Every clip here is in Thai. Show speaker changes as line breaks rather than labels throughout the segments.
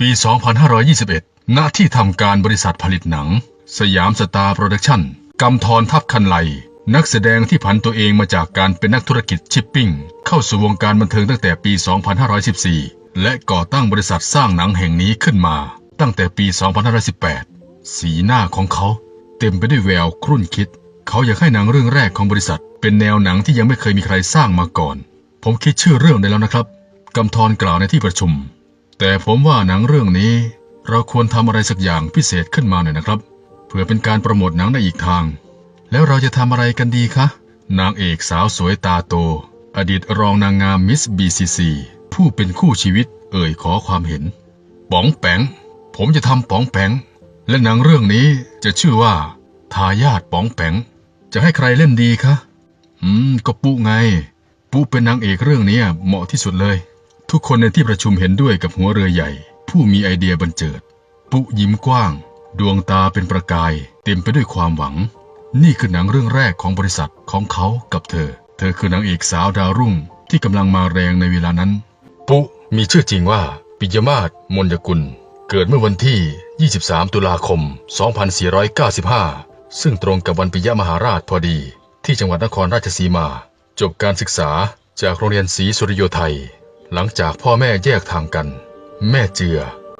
ปี 2521 ณ ที่ทำการบริษัทผลิตหนัง สยามสตาร์โปรดักชั่นกำธรทัพคันไลนักแสดงที่ผันตัวเองมาจากการเป็นนักธุรกิจชิปปิ้ง เข้าสู่วงการบันเทิงตั้งแต่ปี 2514 และก่อตั้งบริษัทสร้างหนังแห่งนี้ขึ้นมา ตั้งแต่ปี 2518 สีหน้าของเขา เต็มไปด้วยแววครุ่นคิด เขาอยากให้หนังเรื่องแรกของบริษัท เป็นแนวหนังที่ยังไม่เคยมีใครสร้างมาก่อน ผมคิดชื่อเรื่องได้แล้วนะครับกำธรกล่าวในที่ประชุม แต่ผมว่าหนังเรื่องนี้เราควรทำอะไรสักอย่างพิเศษขึ้นมาหน่อยนะครับ เพื่อเป็นการโปรโมทหนังในอีกทาง แล้วเราจะทำอะไรกันดีคะ นางเอกสาวสวยตาโต อดีตรองนางงามมิสบีซีซีผู้เป็นคู่ชีวิตเอ่ยขอความเห็น ป๋องแปง ผมจะทำป๋องแปง และหนังเรื่องนี้จะชื่อว่า ทายาทป๋องแปง จะให้ใครเล่นดีคะ อืม ก็ปุ๊ไง ปุ๊เป็นนางเอกเรื่องนี้เหมาะที่สุดเลย ทุกคนในที่ประชุมเห็นด้วยกับหัวเรือใหญ่ ผู้มีไอเดียบันเจิด ปุยิ้มกว้าง ดวงตาเป็นประกาย เต็มไปด้วยความหวัง นี่คือหนังเรื่องแรกของบริษัทของเขากับเธอ เธอคือนางเอกสาวดาวรุ่งที่กำลังมาแรงในเวลานั้น ปุมีชื่อจริงว่าปิยมาศมนยกุล เกิดเมื่อวันที่ 23 ตุลาคม 2495 ซึ่งตรงกับวันปิยมหาราชพอดี ที่จังหวัดนครราชสีมา จบการศึกษาจากโรงเรียนศรีสุริโยไทย หลังจากพ่อแม่แยกทางกัน แม่เจือ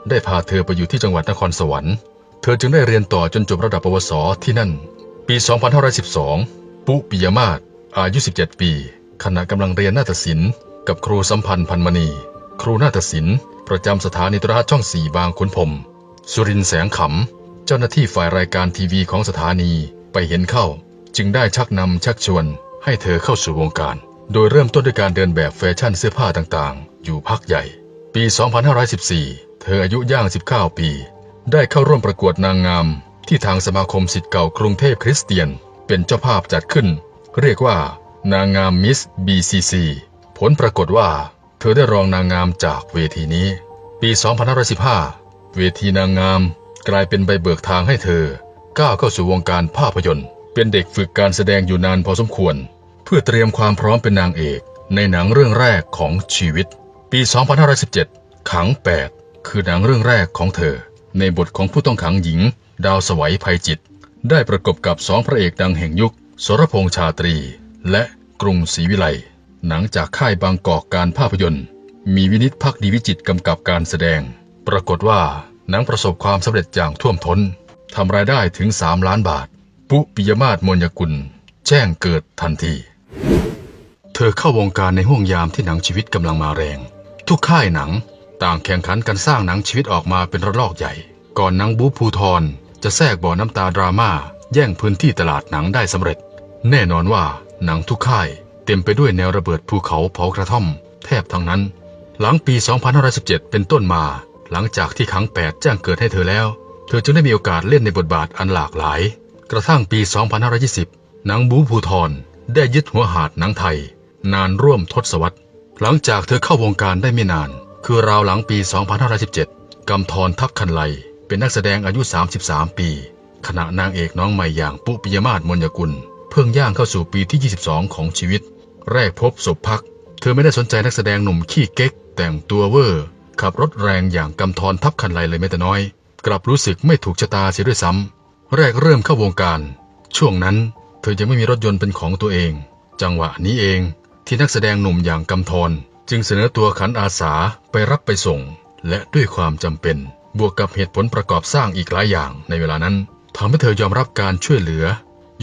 ได้พาเธอไปอยู่ที่จังหวัดนครสวรรค์ เธอจึงได้เรียนต่อจนจบระดับปวสที่นั่น ปี 2512 ปุปิยมาศอายุ 17 ปี ขณะกำลังเรียนนาฏศิลป์กับครูสัมพันธ์พันมณี ครูนาฏศิลป์ประจำสถานีโทรทัศน์ช่องสี่บางขุนพรมสุรินแสงขำ เจ้าหน้าที่ฝ่ายรายการทีวีของสถานีไปเห็นเข้า จึงได้ชักนำชักชวนให้เธอเข้าสู่วงการ โดยเริ่มต้นด้วยการเดินแบบแฟชั่นเสื้อผ้าต่างๆ อยู่พักใหญ่ ปี 2514 เธออายุย่าง 19 ปี ได้เข้าร่วมประกวดนางงาม ที่ทางสมาคมสิทธิ์เก่ากรุงเทพคริสเตียน เป็นเจ้าภาพจัดขึ้น เรียกว่า นางงามมิส BCC ผลปรากฏว่า เธอได้รองนางงามจากเวทีนี้ ปี 2515 เวทีนางงามกลายเป็นใบเบิกทางให้เธอก้าวเข้าสู่วงการภาพยนตร์ เป็นเด็กฝึกการแสดงอยู่นานพอสมควร พื่อเตรียมความพร้อมเป็นนางเอกในหนังเรื่องแรกของชีวิต ปี 2517 ขัง 8 คือหนังเรื่องแรกของเธอ ในบทของผู้ต้องขังหญิง ดาวสวัยภัยจิต ได้ประกบกับสองพระเอกดังแห่งยุคสรพงษ์ชาตรี และกรุงศรีวิไลหนังจากค่ายบางกอกการภาพยนตร์ มีวินิตพักดีวิจิตกำกับการแสดง ปรากฏว่าหนังประสบความสำเร็จอย่างท่วมท้นทำรายได้ถึง 3 ล้านบาท ปุปิยมาศมนยกุล แจ้งเกิดทันที เธอเข้าวงการในห่วงยามที่หนังชีวิตกำลังมาแรง ทุกค่ายหนังต่างแข่งขันกันสร้างหนังชีวิตออกมาเป็นระลอกใหญ่ ก่อนหนังบูภูทรจะแทรกบ่อน้ำตาดราม่าแย่งพื้นที่ตลาดหนังได้สำเร็จ แน่นอนว่าหนังทุกค่าย เต็มไปด้วยแนวระเบิดภูเขาเผากระท่อม แทบทั้งนั้น หลังปี 2517 เป็นต้นมา หลังจากที่ขังแปดแจ้งเกิดให้เธอแล้ว เธอจึงได้มีโอกาสเล่นในบทบาทอันหลากหลาย กระทั่งปี 2520 หนังบูภูทรได้ยึดหัวหาดหนังไทย นานร่วมทศวรรษ หลังจากเธอเข้าวงการได้ไม่นาน คือราวหลังปี 2517กำธรทัพคันไล เป็นนักแสดงอายุ 33 ปี ขณะนางเอกน้องใหม่อย่างปุปิยมาศมนยกุล เพิ่งย่างเข้าสู่ปีที่ 22 ของชีวิต แรกพบศพพัก เธอไม่ได้สนใจนักแสดงหนุ่มขี้เก๊ก แต่งตัวเวอร์ ขับรถแรงอย่างกำธรทัพคันไลเลยแม้แต่น้อย กลับรู้สึกไม่ถูกชะตาเสียด้วยซ้ำแรกเริ่มเข้าวงการ ช่วงนั้นเธอยังไม่มีรถยนต์เป็นของตัวเอง จังหวะนี้เอง ที่นักแสดงหนุ่มอย่างกำธรจึงเสนอตัวขันอาสาไปรับไปส่ง และด้วยความจำเป็นบวกกับเหตุผลประกอบสร้างอีกหลายอย่างในเวลานั้นทำให้เธอยอมรับการช่วยเหลือ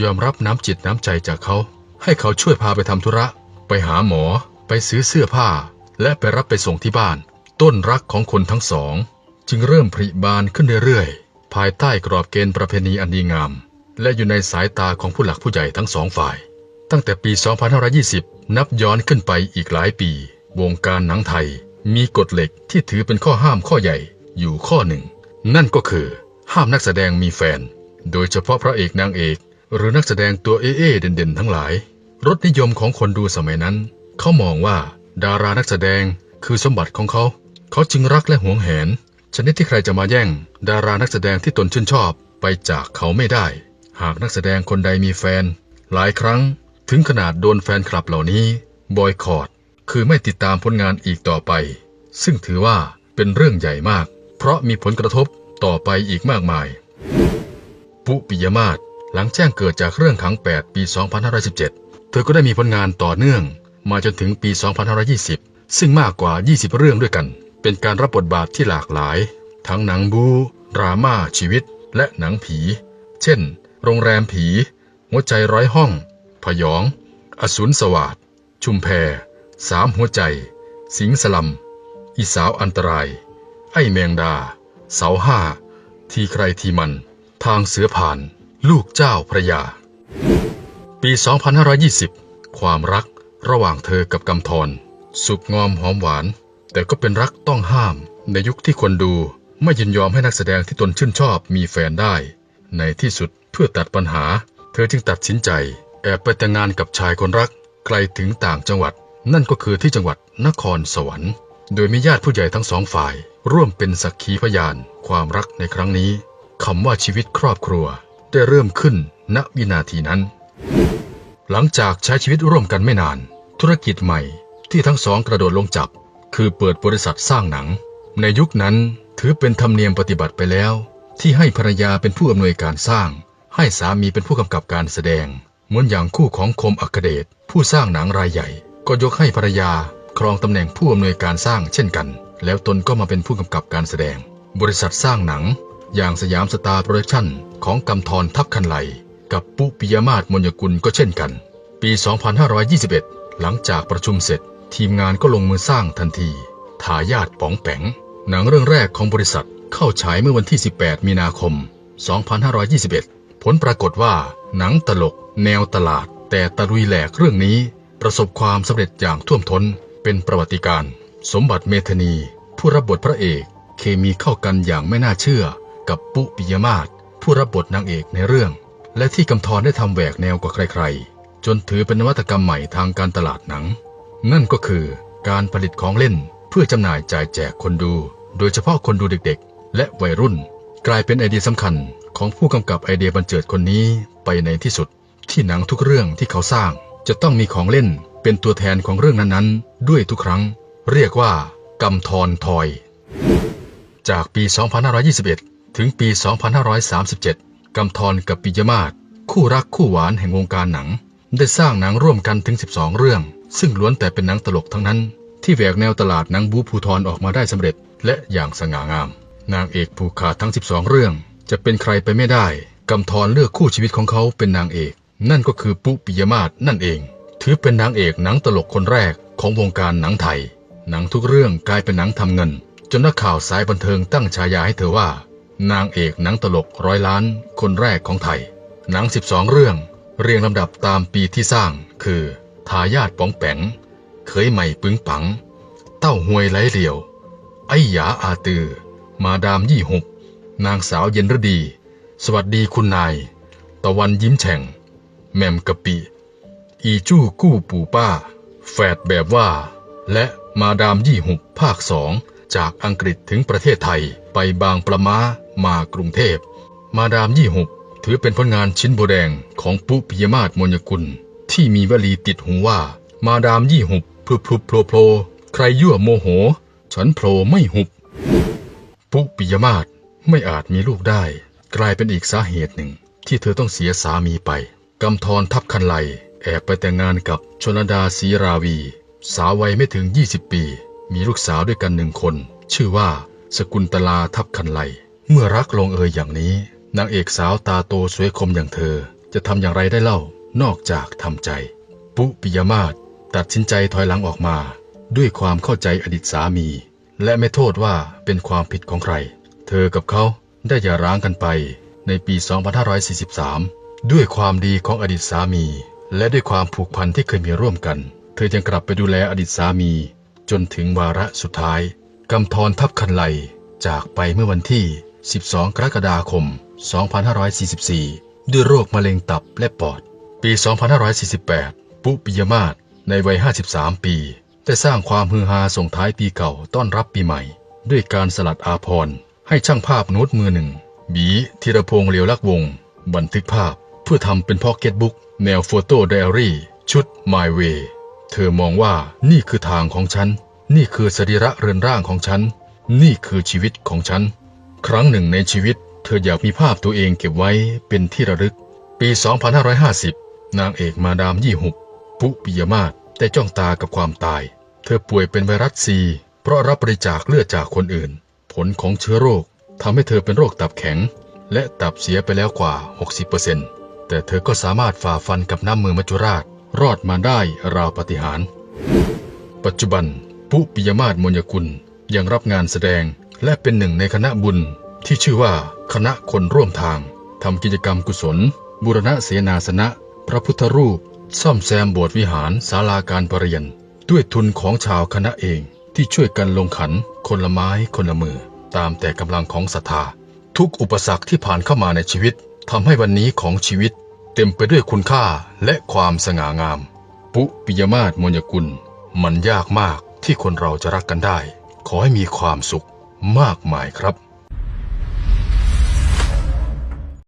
ยอมรับน้ำจิตน้ำใจจากเขา ให้เขาช่วยพาไปทำธุระ ไปหาหมอ ไปซื้อเสื้อผ้า และไปรับไปส่งที่บ้าน ต้นรักของคนทั้งสอง จึงเริ่มผลิบานขึ้นเรื่อยๆ ภายใต้กรอบเกณฑ์ประเพณีอันดีงาม และอยู่ในสายตาของผู้หลักผู้ใหญ่ทั้งสองฝ่าย ตั้งแต่ปี 2520 นับย้อนขึ้นไปอีกหลายปี วงการหนังไทยมีกฎเหล็กที่ถือเป็นข้อห้ามข้อใหญ่อยู่ข้อหนึ่ง นั่นก็คือห้ามนักแสดงมีแฟน โดยเฉพาะพระเอกนางเอก หรือนักแสดงตัวเอเอเด่นๆ ทั้งหลาย รสนิยมของคนดูสมัยนั้น เขามองว่าดารานักแสดงคือสมบัติของเขา เขาจึงรักและหวงแหน ชนิดที่ใครจะมาแย่ง ดารานักแสดงที่ตนชื่นชอบไปจากเขาไม่ได้ หากนักแสดงคนใดมีแฟน หลายครั้ง ถึงขนาดโดนแฟนคลับเหล่านี้บอยคอรดคือไม่ติดตามผลงานอีกต่อไป ซึ่งถือว่าเป็นเรื่องใหญ่มาก เพราะมีผลกระทบต่อไปอีกมากมาย ปุปิยมาศหลังแจ้งเกิดจากเรื่องขัง 8 ปี 2517 เธอก็ได้มีผลงานต่อเนื่อง มาจนถึงปี 2520 ซึ่งมากกว่า 20 เรื่องด้วยกัน เป็นการรับบทบาทที่หลากหลาย ทั้งหนังบูดราม่าชีวิต และหนังผี เช่น โรงแรมผี หัวใจร้อยห้อง พยอง อสูรสวาดชุมแพสามหัวใจ สิงสลัม อีสาวอันตราย ไอแมงดา เสาห้า ทีใครทีมัน ทางเสือผ่าน ลูกเจ้าพระยา ปี 2520 ความรักระหว่างเธอกับกำธรสุกงอมหอมหวาน แต่ก็เป็นรักต้องห้าม ในยุคที่คนดูไม่ยินยอมให้นักแสดงที่ตนชื่นชอบมีแฟนได้ ในที่สุดเพื่อตัดปัญหา เธอจึงตัดสินใจ แอบไปแต่งงานกับชายคนรักไกลถึงต่างจังหวัด นั่นก็คือที่จังหวัดนครสวรรค์ โดยมีญาติผู้ใหญ่ทั้งสองฝ่าย ร่วมเป็นสักขีพยาน ความรักในครั้งนี้คำว่าชีวิตครอบครัว ได้เริ่มขึ้นณวินาทีนั้น หลังจากใช้ชีวิตร่วมกันไม่นาน ธุรกิจใหม่ที่ทั้งสองกระโดดลงจับ คือเปิดบริษัทสร้างหนัง ในยุคนั้นถือเป็นธรรมเนียมปฏิบัติไปแล้ว ที่ให้ภรรยาเป็นผู้อำนวยการสร้าง ให้สามีเป็นผู้กำกับการแสดง เหมือนอย่างคู่ของคมอัคเดชผู้สร้างหนังรายใหญ่ ก็ยกให้ภรรยาครองตำแหน่งผู้อำนวยการสร้างเช่นกัน แล้วตนก็มาเป็นผู้กำกับการแสดง บริษัทสร้างหนัง อย่างสยามสตาร์โปรดักชั่นของกำธรทัพคันไหล กับปุปิยมาศมนยกุลก็เช่นกัน ปี 2521 หลังจากประชุมเสร็จ ทีมงานก็ลงมือสร้างทันทีทายาทป๋องแปงหนังเรื่องแรกของบริษัทเข้าฉายเมื่อวันที่ 18 มีนาคม 2521 ผลปรากฏว่าหนังตลก แนวตลาดแต่ตะลุยแหลกเรื่องนี้ ประสบความสำเร็จอย่างท่วมท้นเป็นประวัติการณ์สมบัติเมธนี ผู้รับบทพระเอก เคมีเข้ากันอย่างไม่น่าเชื่อ กับปุปิยมาศผู้รับบทนางเอกในเรื่อง และที่กำธรได้ทำแหวกแนวกว่าใครๆ จนถือเป็นนวัตกรรมใหม่ทางการตลาดหนัง นั่นก็คือการผลิตของเล่นเพื่อจำหน่ายจ่ายแจกคนดู โดยเฉพาะคนดูเด็กๆ และวัยรุ่น กลายเป็นไอเดียสำคัญของผู้กำกับไอเดียบันเจิดคนนี้ไปในที่สุด ที่หนังทุกเรื่องที่เขาสร้าง จะต้องมีของเล่นเป็นตัวแทนของเรื่องนั้นๆ ด้วยทุกครั้ง เรียกว่ากำธรทอย จากปี 2521 ถึงปี 2537 กำธรกับปิยมาศคู่รักคู่หวานแห่งวงการหนัง ได้สร้างหนังร่วมกันถึง 12 เรื่อง ซึ่งล้วนแต่เป็นหนังตลกทั้งนั้น ที่แหวกแนวตลาดหนังบูภูทรออกมาได้สำเร็จ และอย่างสง่างาม นางเอกผูกขาดทั้ง 12 เรื่อง จะเป็นใครไปไม่ได้กำธรเลือกคู่ชีวิตของเขาเป็นนางเอก นั่นก็คือปุปิยมาศนั่นเอง ถือเป็นนางเอกหนังตลกคนแรกของวงการหนังไทย หนังทุกเรื่องกลายเป็นหนังทำเงิน จนนักข่าวสายบันเทิงตั้งฉายาให้เธอว่า นางเอกหนังตลกร้อยล้าน คนแรกของไทย หนัง 12 เรื่อง เรียงลำดับตามปีที่สร้าง คือ ทายาทป๋องแป๋งเคยใหม่ปึงปัง เต้าหวยไหลเหลียว ไอ้หยาอาตือ มาดามยี่หก นางสาวเย็นรดี สวัสดีคุณนาย ตะวันยิ้มแฉ่ง แมมกะปิ อีจู้กู้ปู่ป้า แฝดแบบว่า และมาดามยี่หุบภาคสองจากอังกฤษถึงประเทศไทยไปบางประมามากรุงเทพ มาดามยี่หุบถือเป็นผลงานชิ้นโบแดงของปุปิยมาศมนยกุล ที่มีวลีติดหูว่า มาดามยี่หุบพลุบพลุบโผล่โผล่ใครยั่วโมโห ฉันโผล่ไม่หุบ ปุปิยมาศไม่อาจมีลูกได้ กลายเป็นอีกสาเหตุหนึ่งที่เธอต้องเสียสามีไป กำธรทับคันไลแอบไปแต่งงานกับชนดาศรีราวี สาววัยไม่ถึง 20 ปี มีลูกสาวด้วยกันหนึ่งคน ชื่อว่าสกุลตลาทับคันไลเมื่อรักลงเอยอย่างนี้ นางเอกสาวตาโตสวยคมอย่างเธอ จะทำอย่างไรได้เล่านอกจากทำใจ ปุปิยมาศตัดสินใจถอยหลังออกมา ด้วยความเข้าใจอดีตสามี และไม่โทษว่าเป็นความผิดของใคร เธอกับเขาได้หย่าร้างกันไปในปี 2543 ด้วยความดีของอดีตสามี และด้วยความผูกพันที่เคยมีร่วมกัน เธอยังกลับไปดูแลอดีตสามี จนถึงวาระสุดท้ายกำธรทับคันไลจากไปเมื่อวันที่ 12 กรกฎาคม 2544 ด้วยโรคมะเร็งตับและปอด ปี 2548 ปุปิยมาศในวัย 53 ปี ได้สร้างความฮือฮาส่งท้ายปีเก่าต้อนรับปีใหม่ ด้วยการสลัดอาพรณ์ให้ช่างภาพโน้ตมือหนึ่ง บีธีรพงษ์เลียวลักษวงศ์บันทึกภาพ เพื่อทำเป็นพ็อกเก็ตบุ๊กแนวโฟโต้ไดอารี่ชุด My Way เธอมองว่านี่คือทางของฉัน นี่คือสรีระเรือนร่างของฉัน นี่คือชีวิตของฉัน ครั้งหนึ่งในชีวิต เธออยากมีภาพตัวเองเก็บไว้เป็นที่ระลึก ปี 2550 นางเอกมาดามยี่หุบปุปิยมาศได้จ้องตากับความตาย เธอป่วยเป็นไวรัสซี เพราะรับบริจาคเลือดจากคนอื่น ผลของเชื้อโรคทำให้เธอเป็นโรคตับแข็ง และตับเสียไปแล้วกว่า 60% แต่เธอก็สามารถฝ่าฟันกับน้ำมือมัจจุราช รอดมาได้ราวปฏิหาร ปัจจุบันปุปิยมาศมนยกุลยังรับงานแสดงและเป็นหนึ่งในคณะบุญที่ชื่อว่าคณะคนร่วมทางทำกิจกรรมกุศลบูรณะเสนาสนะ พระพุทธรูป ซ่อมแซมโบสถ์วิหารศาลาการประเรียน ด้วยทุนของชาวคณะเองที่ช่วยกันลงขัน คนละไม้คนละมือ ตามแต่กำลังของศรัทธา ทุกอุปสรรคที่ผ่านเข้ามาในชีวิต ทำให้วันนี้ของชีวิตเต็มไปด้วยคุณค่าและความสง่างาม ปุปิยมาศมนยกุล มันยากมากที่คนเราจะรักกันได้ ขอให้มีความสุขมากมายครับ